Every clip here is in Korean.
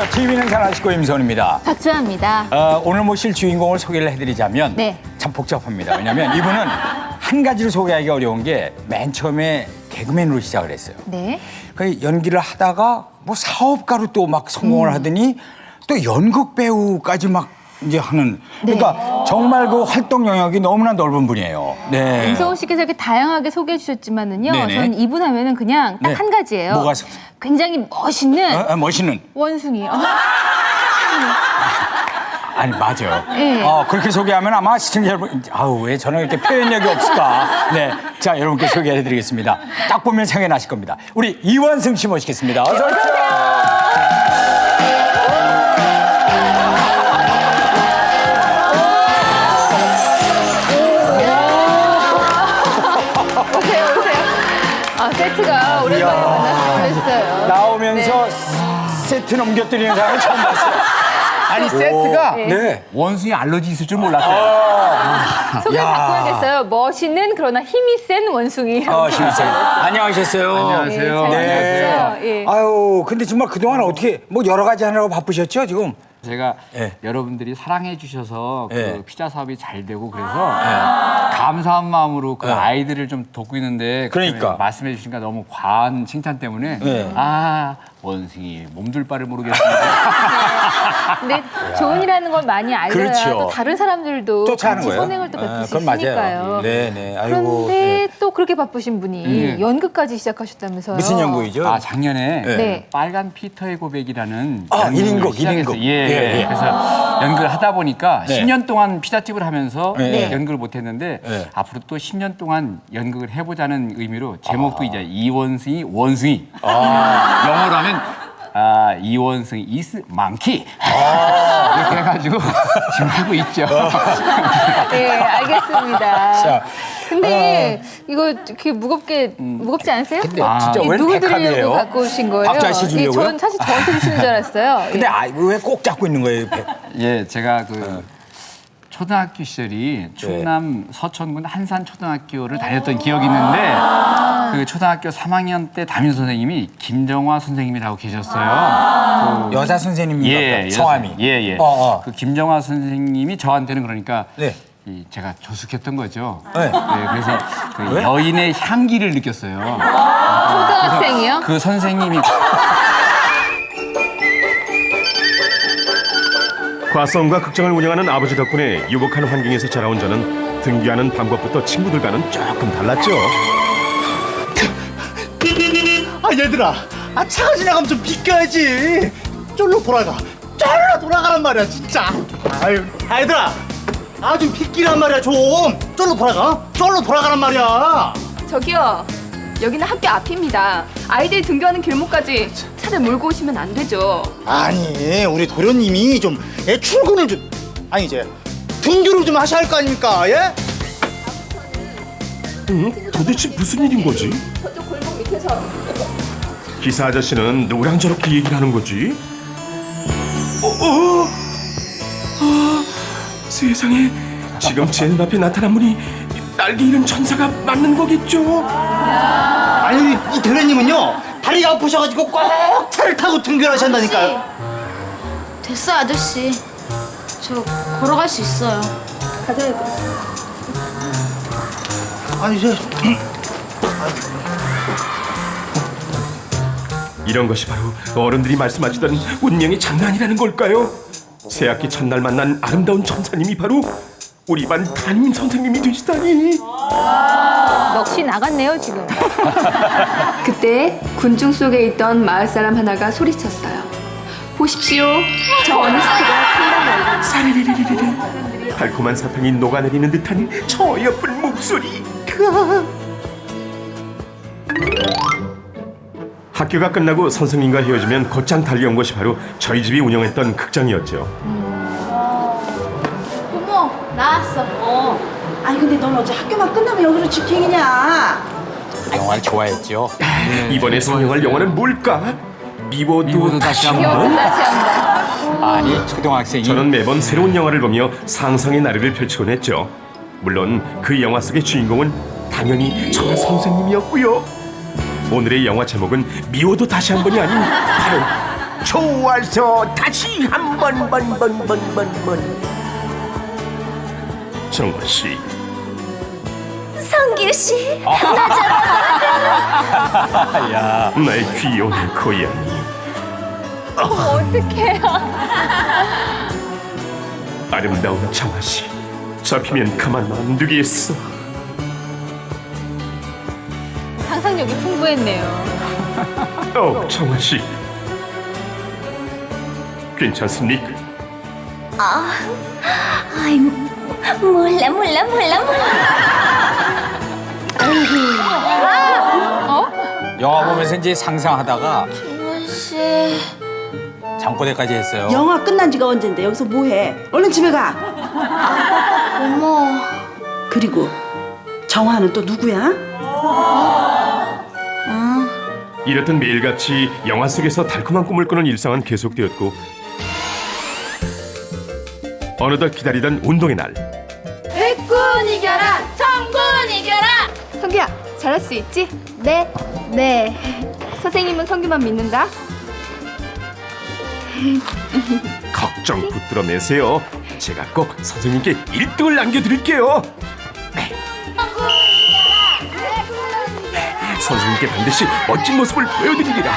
안녕하세요. TV는 잘 아시고 임선입니다. 박주아입니다. 어, 오늘 모실 주인공을 소개를 해드리자면 네. 참 복잡합니다. 왜냐하면 이분은 한 가지로 소개하기 어려운 게 맨 처음에 개그맨으로 시작을 했어요. 네. 그 연기를 하다가 뭐 사업가로 또 막 성공을 하더니 또 연극 배우까지 막 이제 하는 그러니까 정말 그 활동 영역이 너무나 넓은 분이에요. 네. 임성훈 씨께서 이렇게 다양하게 소개해 주셨지만은요. 네네. 저는 이분 하면은 그냥 딱 네. 한 가지예요. 뭐가 서- 굉장히 멋있는 어, 어, 멋있는 원숭이요. 아니 맞아요. 네. 어, 그렇게 소개하면 아마 시청자 여러분 아우 왜 저는 이렇게 표현력이 없을까? 네, 자 여러분께 소개해드리겠습니다. 딱 보면 생각이 나실 겁니다. 우리 이원승 씨 모시겠습니다. 어서 오십시오. 오랜만에 만났으면 했어요. 나오면서 세트 넘겨드리는 사람은 처음 봤어요. 아니 세트가 네. 원숭이 알러지 있을 줄 몰랐어요. 소개 야. 바꿔야겠어요. 멋있는 그러나 힘이 센 원숭이. 어, 심희생. 안녕하셨어요. 안녕하세요. 네, 잘 네. 지냈어요? 예. 아유, 근데 정말 그동안 어떻게 뭐 여러 가지 하느라고 바쁘셨죠, 지금? 제가 예. 여러분들이 사랑해 주셔서 예. 그 피자 사업이 잘 되고 그래서 감사한 마음으로 그 예. 아이들을 좀 돕고 있는데 그 그러니까. 말씀해 주시니까 너무 과한 칭찬 때문에 예. 아 원숭이 몸둘 바를 모르겠습니다. 근데 조은이라는 걸 많이 알려야 그렇죠. 또 다른 사람들도 쫓아하는 같이 거예요? 선행을 또 아, 베풀 수 그건 맞아요. 있으니까요. 네, 네. 아이고. 그런데 네. 또 그렇게 바쁘신 분이 음. 연극까지 시작하셨다면서요. 무슨 연구이죠? 아 작년에 네. 네. 빨간 피터의 고백이라는 아, 연극을 일인극, 시작했어요. 일인극. 예, 예, 예. 예. 그래서 연극을 하다 보니까 네. 10년 동안 피자집을 하면서 네. 연극을 못했는데 네. 앞으로 또 10년 동안 연극을 해보자는 의미로 제목도 이제 이원승이 원숭이 아. 영어로 하면 아, 이원승 이스 망키 아. 이렇게 해가지고 지금 하고 있죠. 네, 알겠습니다. 자, 근데 이거 이렇게 무겁게 무겁지 않으세요? 근데 아. 진짜 웬 누구 백합이에요? 드리려고 갖고 오신 거예요? 박자 씨 이게 주려고요? 전 사실 저한테 주시는 줄 알았어요. 근데 예. 아, 왜꼭 잡고 있는 거예요? 배- 예, 제가 그 네. 초등학교 시절이 충남 서천군 한산 초등학교를 다녔던 기억이 있는데 그 초등학교 3학년 때 담임 선생님이 김정화 선생님이라고 계셨어요. 여자 선생님 예, 예, 성함이. 예, 예. 어, 어. 그 김정화 선생님이 저한테는 그러니까 네. 이 제가 조숙했던 거죠. 네. 그래서 그 왜? 여인의 향기를 느꼈어요. 초등학생이요? 그 선생님이 과성과 극장을 운영하는 아버지 덕분에 유복한 환경에서 자라온 저는 등교하는 방법부터 친구들과는 조금 달랐죠. 아 얘들아 아 차가 지나가면 좀 비껴야지 쫄로 돌아가 쫄로 돌아가란 말이야 진짜 아유 아, 얘들아 아좀 비키란 말이야 좀 쫄로 돌아가 어? 쫄로 돌아가란 말이야 저기요. 여기는 학교 앞입니다. 아이들이 등교하는 길목까지 차를 몰고 오시면 안 되죠. 아니 우리 도련님이 좀 애 출근을 좀 아니 이제 등교를 좀 하셔야 할 거 아닙니까 예? 응? 도대체 무슨 일인 거지? 저쪽 골목 밑에서 기사 아저씨는 누구랑 저렇게 얘기를 하는 거지? 어, 어? 아, 세상에 지금 제 눈앞에 나타난 분이 날개 잃은 천사가 맞는 거겠죠? 아니 이 도련님은요 다리가 아프셔가지고 꼭 차를 타고 등교를 하신다니까요 됐어 아저씨 저 걸어갈 수 있어요 아니 저 이런 것이 바로 어른들이 말씀하시던 운명의 장난이라는 걸까요? 새학기 첫날 만난 아름다운 천사님이 바로 우리 반 담임 선생님이 되시다니. 넋이 나갔네요 지금. 그때 군중 속에 있던 마을 사람 하나가 소리쳤어요. 보십시오. 저 어니스트가 칸다고 사리리리리리 달콤한 사탕이 녹아내리는 듯한 저 예쁜 목소리. 크아. 학교가 끝나고 선생님과 헤어지면 곧장 달려온 것이 바로 저희 집이 운영했던 극장이었죠. 고모 나왔어 어 아니 근데 넌 어제 학교만 끝나면 여기로 직행이냐? 영화를 좋아했죠. 이번에 상영할 영화는 뭘까? 미워도, 미워도 다시 다시 한번. 한번. 다시 한다. 아니 초등학생이 저는 매번 새로운 영화를 보며 상상의 나래를 펼치곤 했죠. 물론 그 영화 속의 주인공은 당연히 저 선생님이었고요. 오늘의 영화 제목은 미워도 다시 한 번이 아닌 바로 좋아서 다시 한 번 번 번 번 번번 정화 씨, 성규 씨. 나의 귀여운 고양이. 어떡해요. 아름다운 정화 씨, 잡히면 가만 안 두겠어. 상상력이 풍부했네요. 어, 정화 씨, 괜찮습니까? 아이, 몰라, 몰라, 몰라, 몰라. 영화 보면서 이제 상상하다가 씨. 잠꼬대까지 했어요. 영화 끝난 지가 언젠데 여기서 뭐해? 얼른 집에 가. 어머. 그리고 정화는 또 누구야? 이렇듯 매일같이 영화 속에서 달콤한 꿈을 꾸는 일상은 계속되었고 어느덧 기다리던 운동의 날 백군 이겨라! 천군 이겨라! 성규야, 잘할 수 있지? 네. 네. 선생님은 성규만 믿는다. 걱정 붙들어 매세요 제가 꼭 선생님께 1등을 남겨드릴게요 선생님께 반드시 멋진 모습을 보여드리리라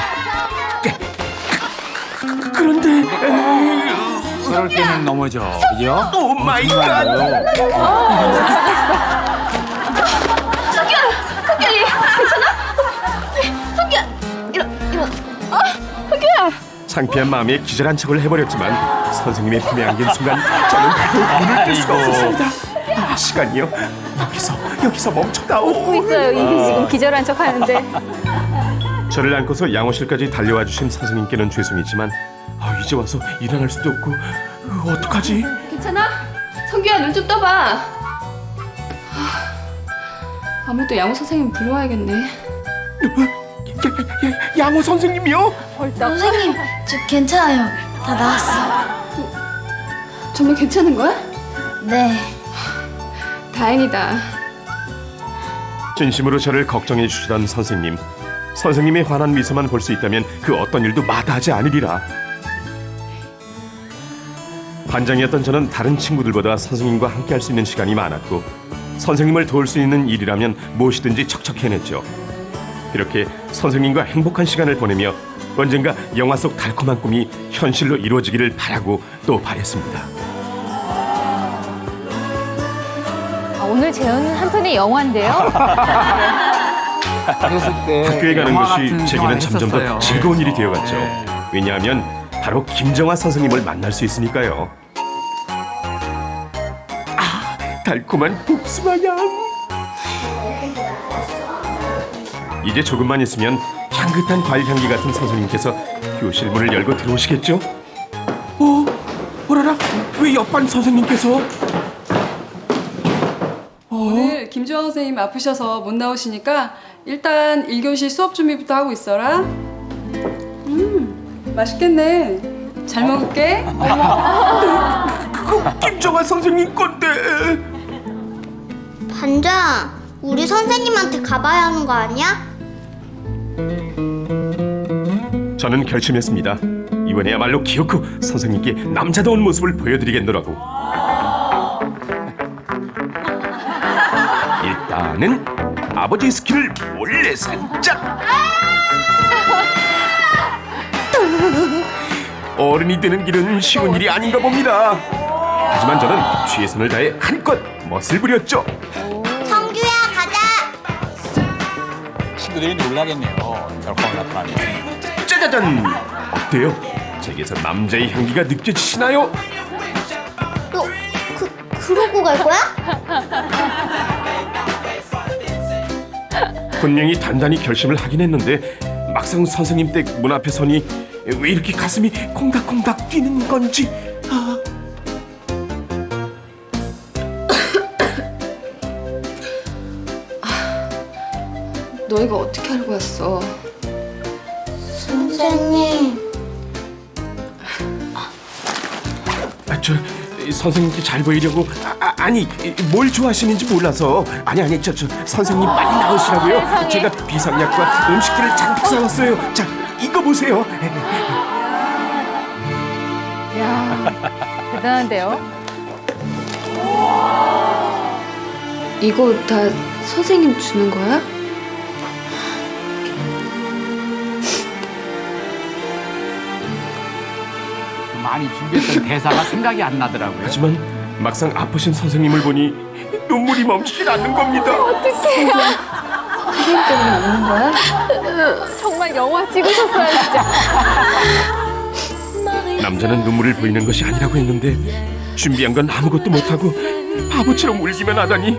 네. 그- 그런데 그럴 때는 넘어져. 그죠? 오 마이 갓! 성규야, 얘 괜찮아? 성규야! 이러, 이러. 아, 성규야! 창피한 마음에 기절한 척을 해버렸지만 선생님의 품에 안긴 순간 저는 눈을 뜰 수가. 없었습니다 아, 시간이요 여기서 여기서 멈춰다오 웃고 있어요. 이게 지금 기절한 척 하는데. 저를 안고서 양호실까지 달려와 주신 선생님께는 죄송이지만 아, 이제 와서 일어날 수도 없고 어, 어떡하지? 괜찮아? 성규야, 눈 좀 떠봐. 하, 아무도 양호 선생님 불러와야겠네. 야, 양호 선생님이요? 선생님, 저 괜찮아요. 다 나왔어. 정말 괜찮은 거야? 네. 다행이다. 진심으로 저를 걱정해 주시던 선생님. 선생님의 환한 미소만 볼 수 있다면 그 어떤 일도 마다하지 않으리라. 반장이었던 저는 다른 친구들보다 선생님과 함께 할 수 있는 시간이 많았고 선생님을 도울 수 있는 일이라면 무엇이든지 척척 해냈죠. 이렇게 선생님과 행복한 시간을 보내며 언젠가 영화 속 달콤한 꿈이 현실로 이루어지기를 바라고 또 바랬습니다 오늘 재현은 한 편의 영화인데요. 어렸을 때 학교에 가는 영화 것이 같은 제게는 생활을 점점 더 했었어요. 즐거운 일이 되어갔죠. 네. 왜냐하면 바로 김정화 선생님을 만날 수 있으니까요. 아, 달콤한 복숭아 향. 이제 조금만 있으면 향긋한 과일 향기 같은 선생님께서 교실 문을 열고 들어오시겠죠? 어, 오라라, 왜 옆반 선생님께서? 김주환 선생님 아프셔서 못 나오시니까 일단 1교시 수업 준비부터 하고 있어라. 음, 맛있겠네. 잘 먹을게. 그거 김정화 선생님 건데. 반장, 우리 선생님한테 가봐야 하는 거 아니야? 저는 결심했습니다. 이번에야말로 기어코 선생님께 남자다운 모습을 보여드리겠노라고. 일단은 아버지 스킬을 몰래 살짝. 어른이 되는 길은 쉬운 일이 아닌가 봅니다. 하지만 저는 최선을 다해 한껏 멋을 부렸죠. 성규야, 가자. 친구들이 놀라겠네요. 결코 나타나니. 짜자잔! 어때요? 제게서 남자의 향기가 느껴지시나요? 너, 그, 그러고 갈 거야? 분명히 단단히 결심을 하긴 했는데 막상 선생님 댁 문 앞에 서니 왜 이렇게 가슴이 콩닥콩닥 뛰는 건지 아. 너희가 어떻게 알고 왔어? 선생님. 아, 저 선생님께 잘 보이려고 아, 아, 니 뭘 좋아하시는지 몰라서 아니 아니 저, 저 선생님 빨리 나오시라고요 세상에. 제가 비상약과 음식들을 잔뜩 사왔어요 자 이거 보세요 야 대단한데요. 이거 다 선생님 주는 거야? 많이 준비했던 대사가 생각이 안 나더라고요. 하지만 막상 아프신 선생님을 보니 눈물이 멈추질 않는 겁니다. 선생님 때문에 우는 거야? 정말 영화 찍으셨어요 진짜. 남자는 눈물을 보이는 것이 아니라고 했는데 준비한 건 아무것도 못하고 바보처럼 울기만 하다니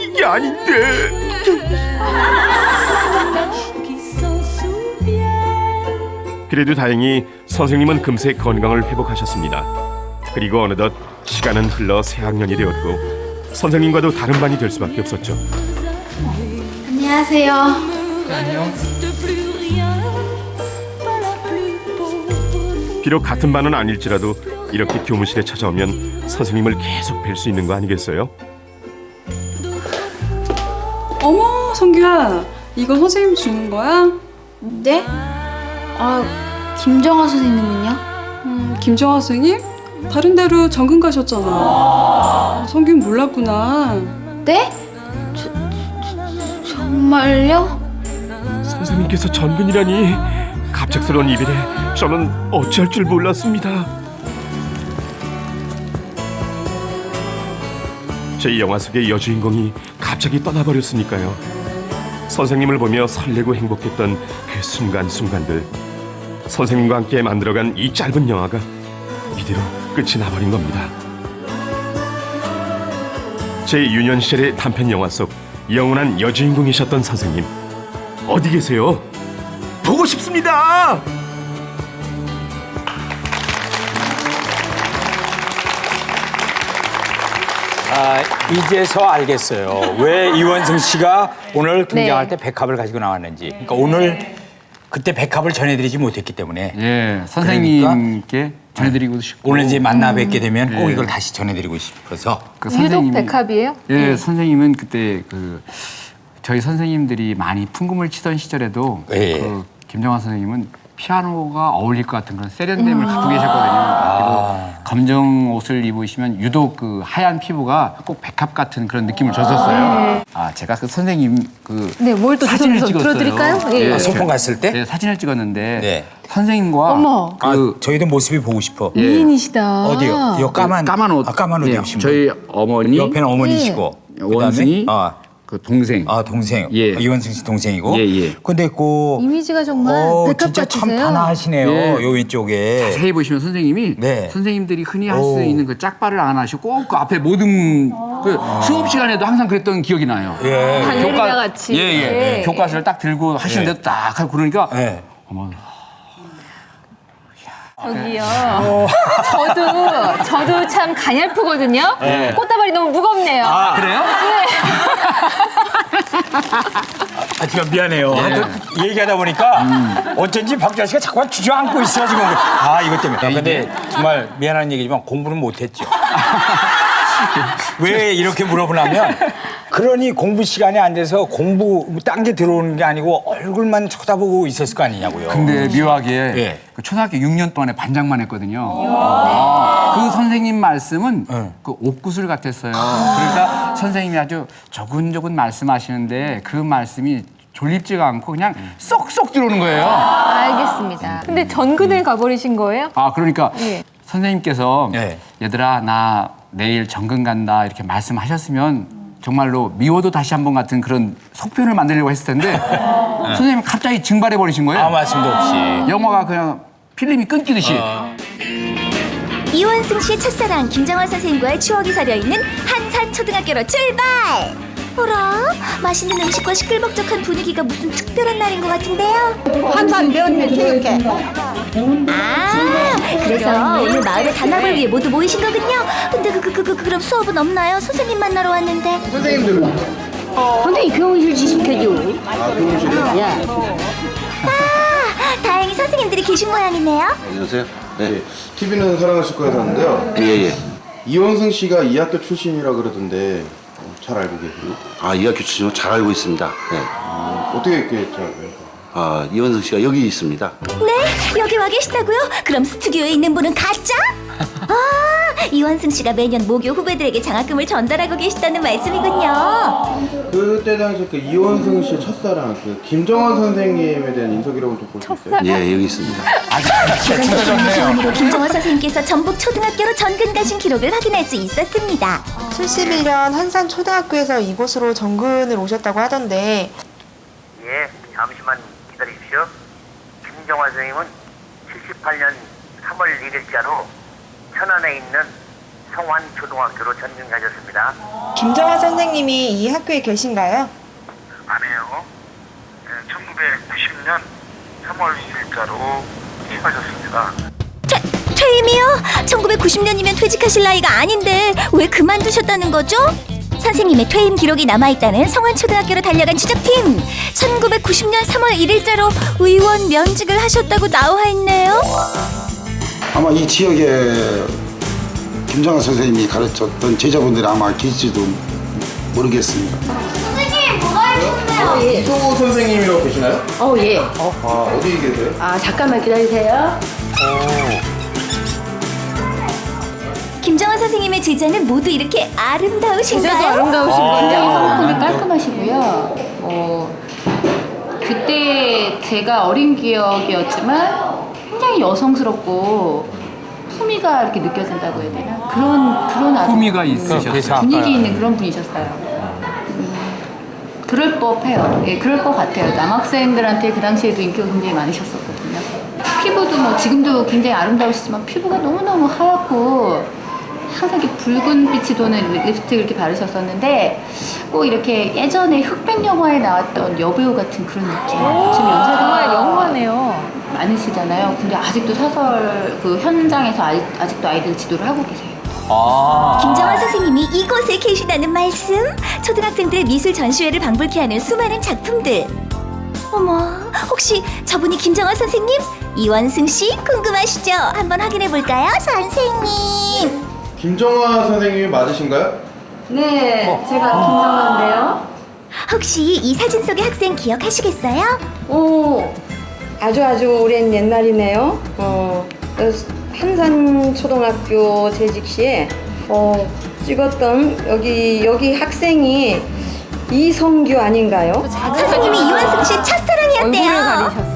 이게 아닌데. 그래도 다행히 선생님은 금세 건강을 회복하셨습니다. 그리고 어느덧 시간은 흘러 새 학년이 되었고 선생님과도 다른 반이 될 수밖에 없었죠. 안녕하세요. 비록 같은 반은 아닐지라도 이렇게 교무실에 찾아오면 선생님을 계속 뵐 수 있는 거 아니겠어요? 어머, 성규야. 이거 선생님 주는 거야? 네? 아, 김정아 선생님은요? 음, 김정아 선생님? 다른 데로 전근 가셨잖아. 아, 성규는 몰랐구나. 네? 저, 저, 정말요? 선생님께서 전근이라니 갑작스러운 이별에 저는 어찌할 줄 몰랐습니다. 제 영화 속의 여주인공이 갑자기 떠나버렸으니까요. 선생님을 보며 설레고 행복했던 그 순간순간들 선생님과 함께 만들어간 이 짧은 영화가 이대로 끝이 나버린 겁니다. 제 유년 시절의 단편 영화 속 영원한 여주인공이셨던 선생님 어디 계세요? 보고 싶습니다. 아, 이제서 알겠어요. 왜 이원승 씨가 오늘 등장할 네. 때 백합을 가지고 나왔는지. 그러니까 오늘 그때 백합을 전해드리지 못했기 때문에 예, 선생님께 전해드리고 싶고 오늘 이제 만나 뵙게 되면 꼭 예. 이걸 다시 전해드리고 싶어서 그 유독 선생님이- 백합이에요? 예, 선생님은 그때 그 저희 선생님들이 많이 풍금을 치던 시절에도 예. 그 김정환 선생님은 피아노가 어울릴 것 같은 그런 세련됨을 갖고 계셨거든요. 그리고 검정 옷을 입으시면 유독 그 하얀 피부가 꼭 백합 같은 그런 느낌을 줬었어요. 아, 제가 그 선생님 그 네, 뭘 또 사진을 좀 찍었어요. 들어드릴까요? 예. 아, 소풍 갔을 때? 네, 사진을 찍었는데 네. 선생님과 어머. 아, 그 저희도 모습이 보고 싶어. 예. 미인이시다. 어디요? 요 까만 까만 옷, 아, 까만 옷 예, 입으신 저희 분. 어머니, 옆에는 어머니시고 그다음에 원숭이, 아, 그 동생. 아 동생 예. 아, 이원승 씨 동생이고. 예, 예. 근데 그 이미지가 정말 어, 백합 진짜 참 같으세요. 단아하시네요. 예. 요 왼쪽에. 자세히 보시면 선생님이 네. 선생님들이 흔히 할수 오. 있는 그 짝발을 안 하시고 꼭그 앞에 모든 그 수업 시간에도 항상 그랬던 기억이 나요. 예. 발레리나 같이. 예, 예. 네. 교과서를 딱 들고 하시는데도 딱 하고 그러니까 예. 어머 저기요. 저도 저도 참 가냘프거든요. 꽃다발이 너무 무겁네요. 아, 그래요? 하지만 미안해요. 하여튼 얘기하다 보니까 어쩐지 박주아 씨가 자꾸만 주저앉고 있어 지금. 아 이것 때문에. 아, 근데 정말 미안한 얘기지만 공부는 못했죠. 왜 이렇게 물어보냐면 그러니 공부 시간에 앉아서 공부 딴 게 들어오는 게 아니고 얼굴만 쳐다보고 있었을 거 아니냐고요. 근데 묘하게 예. 그 초등학교 6년 동안에 반장만 했거든요. 아, 그 선생님 말씀은 네. 그 옥구슬 같았어요. 그러니까 선생님이 아주 조근조근 말씀하시는데 그 말씀이 졸립지가 않고 그냥 쏙쏙 들어오는 거예요. 알겠습니다. 근데 전근을 가버리신 거예요? 아 그러니까 예. 선생님께서 네. 얘들아 나 내일 정근 간다 이렇게 말씀하셨으면 정말로 미워도 다시 한 번 같은 그런 속편을 만들려고 했을 텐데 선생님이 갑자기 증발해 버리신 거예요. 아무 말씀도 없이. 영화가 그냥 필름이 끊기듯이. 이원승 씨의 첫사랑 김정환 선생님과의 추억이 서려 있는 한산초등학교로 출발! 어라? 맛있는 음식과 시끌벅적한 분위기가 무슨 특별한 날인 것 같은데요? 한산 면면 교육해. 아, 그래서 오늘 마을의 단합을 위해 모두 모이신 거군요. 근데 그, 그, 그, 그, 그럼 수업은 없나요? 선생님 만나러 왔는데. 선생님 교무실 지식해줘. 아, 다행히 선생님들이 계신 모양이네요. 안녕하세요. 네. TV는 사랑하실 거에 샀는데요. 예, 예. 이원승 씨가 이 학교 출신이라 그러던데 어, 잘 알고 계세요? 아, 이 학교 출신을 잘 알고 있습니다. 네. 어떻게 이렇게 잘 알고 아, 이원석 씨가 여기 있습니다. 네? 여기 와 계시다고요? 그럼 스튜디오에 있는 분은 가짜? 아, 이원승 씨가 매년 모교 후배들에게 장학금을 전달하고 계시다는 말씀이군요. 그때 당시 그 이원승 씨의 첫사랑 그 김정원 선생님에 대한 인터뷰라고 좀볼 수 있어요? 예, 여기 있습니다. 기원으로 김정화 선생님께서 전북 초등학교로 전근 가신 기록을 확인할 수 있었습니다. 71년 한산 초등학교에서 이곳으로 정근을 오셨다고 하던데 예, 잠시만 기다리십시오. 김정화 선생님은 78년 3월 1일자로 천안에 있는 성환초등학교로 전승하셨습니다. 김정화 선생님이 이 학교에 계신가요? 아니에요. 1990년 3월 1일자로 취하셨습니다. 퇴임이요? 1990년이면 퇴직하실 나이가 아닌데 왜 그만두셨다는 거죠? 선생님의 퇴임 기록이 남아있다는 성환초등학교로 달려간 추적팀 1990년 3월 1일자로 의원 면직을 하셨다고 나와 있네요 아마 이 지역에 김정아 선생님이 가르쳤던 제자분들이 아마 계실지도 모르겠습니다. 선생님 뭐가 해주세요? 이소호 선생님이라고 계시나요? 어, 예. 아 어디 계세요? 아, 잠깐만 기다리세요. 김정아 선생님의 제자는 모두 이렇게 아름다우신가요? 제자도 아름다우신 아. 건데 성품이 깔끔하시고요. 어, 그때 제가 어린 기억이었지만 굉장히 여성스럽고 품위가 이렇게 느껴진다고 해야 되나? 그런 그런 아주 품위가 있으셨어요. 분위기 있는 그런 분이셨어요. 음, 그럴 법해요. 예, 그럴 것 같아요. 남학생들한테 그 당시에도 인기가 굉장히 많으셨었거든요. 피부도 뭐 지금도 굉장히 아름다우시지만 피부가 너무너무 하얗고 항상 이렇게 붉은 빛이 도는 립- 립스틱을 이렇게 바르셨었는데 꼭 이렇게 예전에 흑백 영화에 나왔던 여배우 같은 그런 느낌. 지금 연세가 정말 영화네요. 많으시잖아요. 근데 아직도 사설 그 현장에서 아직, 아직도 아이들 지도를 하고 계세요. 아. 김정아 선생님이 이곳에 계시다는 말씀? 초등학생들의 미술 전시회를 방불케 하는 수많은 작품들. 어머, 혹시 저분이 김정아 선생님? 이원승 씨 궁금하시죠? 한번 확인해 볼까요, 선생님? 김정아 선생님이 맞으신가요? 네, 제가 김정아인데요. 혹시 이 사진 속의 학생 기억하시겠어요? 오, 아주 아주 오랜 옛날이네요. 어, 한산 초등학교 재직 시에 어, 찍었던 여기 여기 학생이 이성규 아닌가요? 선생님이 이원승 씨 첫사랑이었대요.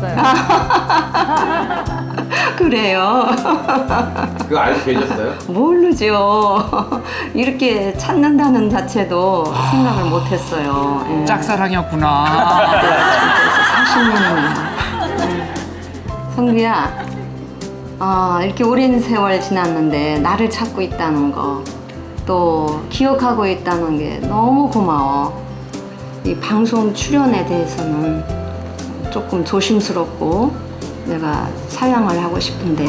그래요. 그거 알고 계셨어요? 모르죠. 이렇게 찾는다는 자체도 생각을 못했어요. 예. 짝사랑이었구나. 40년이나. 성규야, 어, 이렇게 오랜 세월 지났는데 나를 찾고 있다는 거, 또 기억하고 있다는 게 너무 고마워. 이 방송 출연에 대해서는 조금 조심스럽고 내가 사양을 하고 싶은데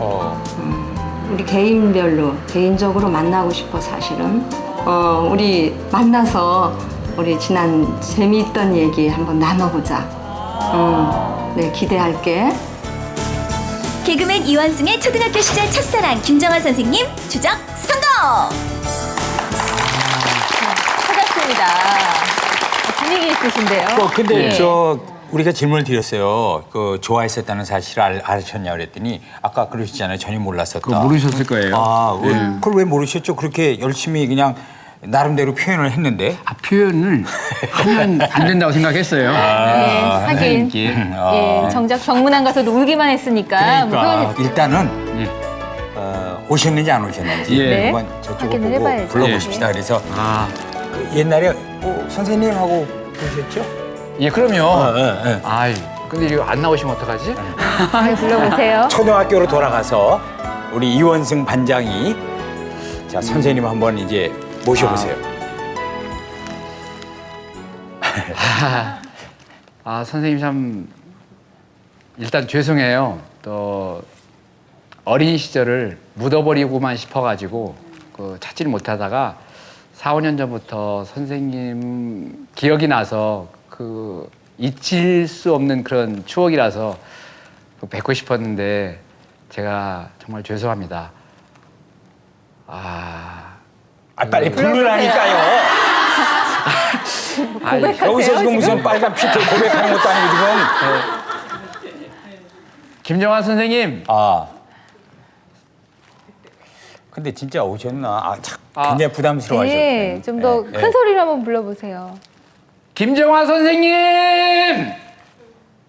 음, 우리 개인별로 개인적으로 만나고 싶어 사실은 어, 우리 만나서 우리 지난 재미있던 얘기 한번 나눠보자. 음, 네 기대할게. 개그맨 이원승의 초등학교 시절 첫사랑 김정아 선생님 추적 성공! 찾았습니다. 분위기 있으신데요. 어, 근데 예. 저 우리가 질문을 드렸어요. 그 좋아했었다는 사실을 알, 아셨냐 그랬더니 아까 그러시잖아요. 전혀 몰랐었다. 그거 모르셨을 거예요. 아, 왜, 예. 그걸 왜 모르셨죠? 그렇게 열심히 그냥 나름대로 표현을 했는데. 아, 표현을 하면 안 된다고 생각했어요. 네, 하긴. 이게. 예, 정작 정문안 가서도 울기만 했으니까 뭐 그러니까 일단은 어, 오셨는지 안 오셨는지 예. 한번 저쪽을 확인을 보고 해봐야죠. 불러보십시다. 예. 그래서 아, 그 옛날에 어, 선생님 하고 보셨죠? 예, 그럼요. 어, 예, 예. 아이, 근데 이거 안 나오시면 어떡하지? 잘 불러보세요. 초등학교로 돌아가서 우리 이원승 반장이 자 선생님 한번 이제 모셔보세요. 아, 아, 선생님 참 일단 죄송해요. 또 어린 시절을 묻어버리고만 싶어가지고 그 찾지를 못하다가 4, 5년 전부터 선생님 기억이 나서 그 잊힐 수 없는 그런 추억이라서 그 뵙고 싶었는데 제가 정말 죄송합니다. 아, 아 빨리 부르라니까요. 아이, 여기서 지금 무슨 빨간 피트 고백하는 것도 아니고 지금. 김정환 선생님. 아. 근데 진짜 오셨나? 아, 참, 굉장히 부담스러워하셨네. 네, 좀 더큰 네. 소리로 한번 불러보세요. 김정환 선생님!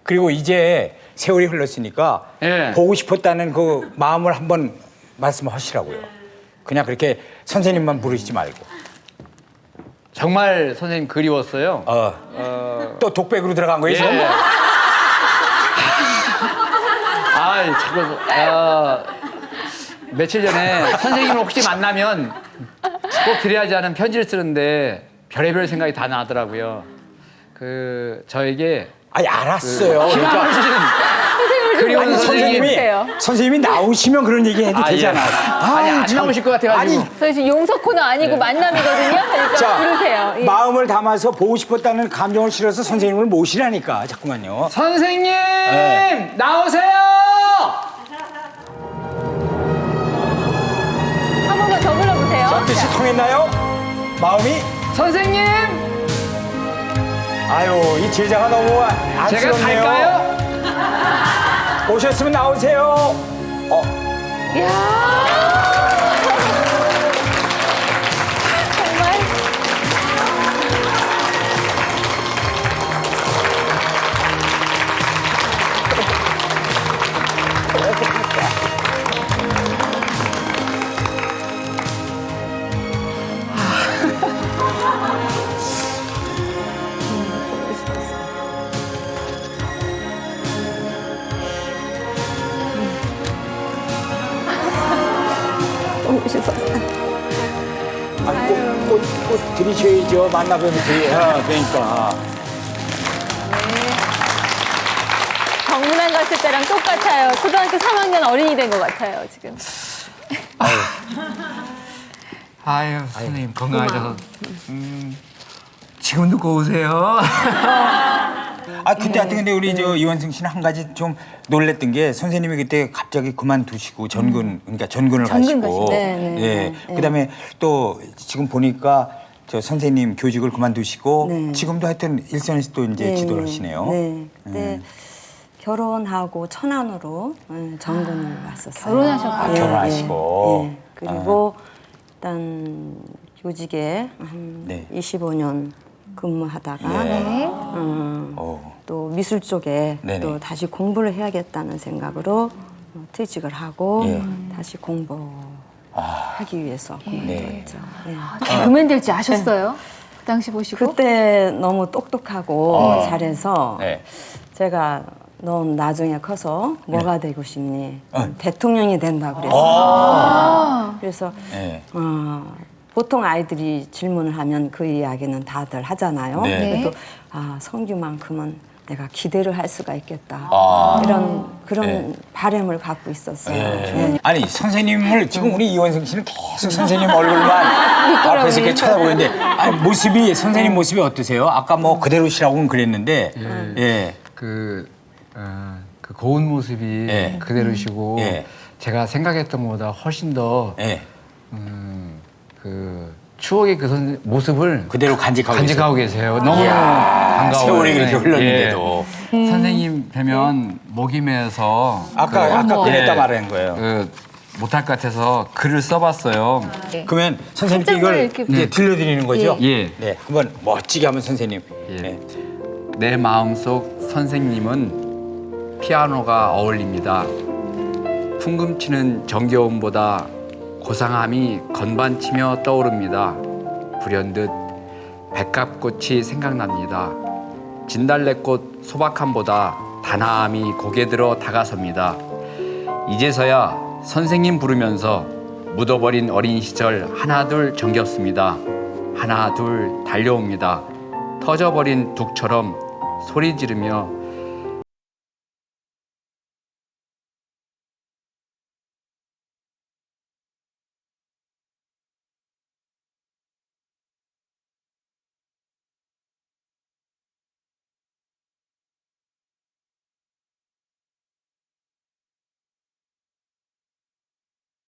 그리고 이제 세월이 흘렀으니까 예. 보고 싶었다는 그 마음을 한번 말씀하시라고요. 그냥 그렇게 선생님만 부르시지 말고. 정말 선생님 그리웠어요. 어. 또 독백으로 들어간 거예요, 지금? 예. 아, 자꾸 어, 며칠 전에 선생님을 혹시 만나면 꼭 드려야지 하는 편지를 쓰는데 별의별 생각이 다 나더라고요. 그 저에게 아니 알았어요. 그 희망을 그러니까 주신 그리운 아니, 선생님. 선생님이 선생님이 나오시면 그런 얘기 해도 아, 예. 되잖아요. 아니, 안 참. 나오실 것 같아가지고. 아니, 저희 지금 용서 코너 아니고 만남이거든요. 그러니까 자, 부르세요. 예. 마음을 담아서 보고 싶었다는 감정을 실어서 선생님을 모시라니까 자꾸만요. 선생님 네. 나오세요. 한 번만 더 불러보세요. 자, 뜻이 통했나요? 마음이? 선생님 아유, 이 제자가 너무 안쓰럽네요. 제가 갈까요? 오셨으면 나오세요. 어, 정 아니, 꼭, 꼭, 꼭 드리셔야죠. 만나뵈면 드려야 되니까. 정문안 갔을 때랑 똑같아요. 초등학교 3학년 어린이 된 것 같아요, 지금. 아유 선생님 건강하셔서 음, 지금도 고우세요. 아 그때 하여튼 근데 우리 저 이원승 씨는 한 가지 좀 놀랬던 게 선생님이 그때 갑자기 그만두시고 전근 그러니까 전근을 전근 가시고 가시- 네, 네, 예 네, 네. 그다음에 또 지금 보니까 저 선생님 교직을 그만두시고 네. 지금도 하여튼 일선에서 또 이제 네, 지도를 네, 하시네요. 네. 네. 결혼하고 천안으로 예, 정근을 왔었어요. 결혼하셨구나. 아, 결혼하시고. 예, 예. 그리고 일단 요직에 한 네. 25년 근무하다가 네. 음, 어. 또 미술 쪽에 네네. 또 다시 공부를 해야겠다는 생각으로 어, 퇴직을 하고 예. 다시 공부하기 위해서 네. 공부했죠. 예. 개그맨 될지 아셨어요? 그 당시 보시고? 그때 너무 똑똑하고 어. 잘해서 네. 제가 넌 나중에 커서 뭐가 되고 싶니? 어. 대통령이 된다 그랬어 요. 아. 그래서 네. 어, 보통 아이들이 질문을 하면 그 이야기는 다들 하잖아요. 네. 그래도 아 성규만큼은 내가 기대를 할 수가 있겠다. 아. 이런 그런 네. 바램을 갖고 있었어요. 예. 네. 아니 선생님을 지금 우리 이원승 씨는 계속 선생님 얼굴만 앞에서 이렇게 쳐다보는데 아니 모습이 선생님 모습이 어떠세요? 아까 뭐 그대로시라고는 그랬는데 예. 그, 어, 그 고운 모습이 예. 그대로시고 예. 제가 생각했던 것보다 훨씬 더 예. 음, 그 추억의 그 선, 모습을 그대로 간직하고 간직하고 계세요. 너무 반가워요. 세월이 그렇게 예. 흘렀는데도. 선생님 뵈면 목이 메어서 아까 그- 아까 예. 그랬다 말한 거예요. 그 못할 것 같아서 글을 써봤어요. 그러면 선생님께 이걸 이렇게 이제 들려드리는 거죠? 예. 네, 한번 멋지게 한번 선생님. 예. 네. 내 마음속 선생님은 피아노가 어울립니다. 풍금치는 정겨움보다 고상함이 건반치며 떠오릅니다. 불현듯 백합꽃이 생각납니다. 진달래꽃 소박함보다 단아함이 고개 들어 다가섭니다. 이제서야 선생님 부르면서 묻어버린 어린 시절 하나둘 정겹습니다. 하나둘 달려옵니다. 터져버린 둑처럼 소리 지르며